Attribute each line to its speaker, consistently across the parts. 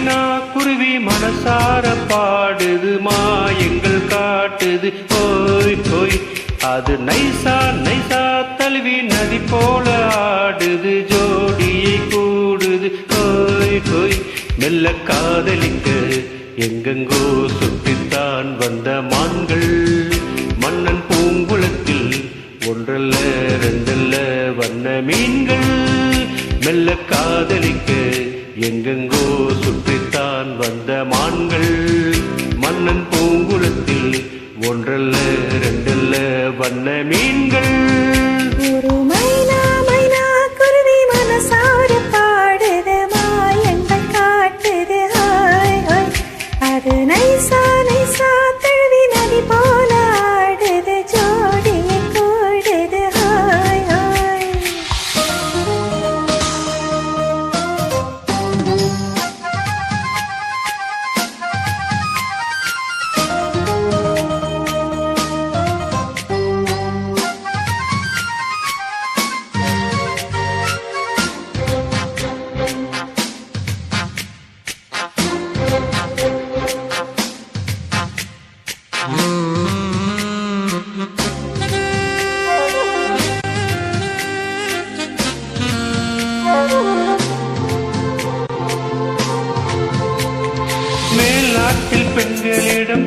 Speaker 1: வீணா குருவி மனசார பாடுது மாயங்கள் காட்டுது. ஓய் ஓய் அது நைசா நைசா தழுவி நதி போல ஆடுது ஜோடியை கூடுது. ஓய் ஓய் மெல்ல காதலிக்க எங்கெங்கோ சுற்றித்தான் வந்த மான்கள். மன்னன் பூங்குளத்தில் ஒன்றல்ல ரெண்டல்ல வண்ண மீன்கள். மெல்ல காதலிக்க எங்கெங்கோ சுற்றித்தான் வந்த மான்கள். மன்னன் பூங்குளத்தில் ஒன்றல்ல ரெண்டல்ல வண்ண மீன்கள்.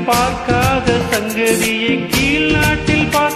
Speaker 1: பார்க்காத சங்கதியை கீழ் நாட்டில் பார்க்க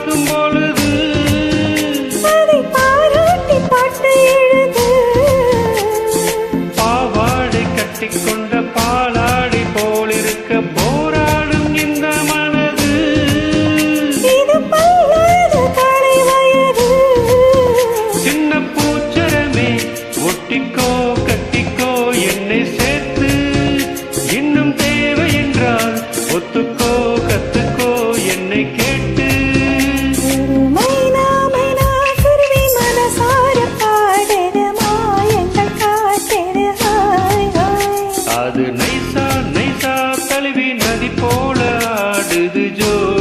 Speaker 1: போல ஆடுது ஜோடியை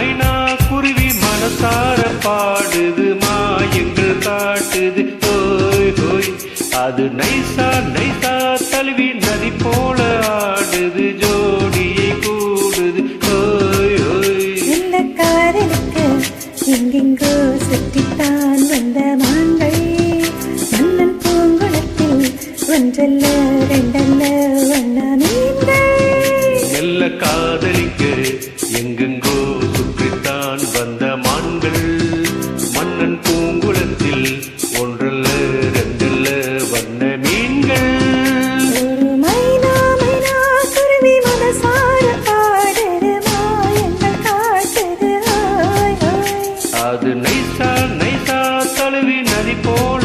Speaker 1: மைனா குருவி மனசார பாடுது மாயங்கள் காட்டுது. ஓய் ஓய் அது நைசா நைசா தழுவி நதி போல ஆடுது ஜோடியை கூடுது. ஓய் ஓய்.
Speaker 2: இந்த காதலுக்கு எங்கெங்கோ சுற்றித்தான் வந்த மாங்கள் மன்னன் பூங்குளத்தில் ஒன்றல்ல ரெண்டல்ல ஹாய்
Speaker 1: அது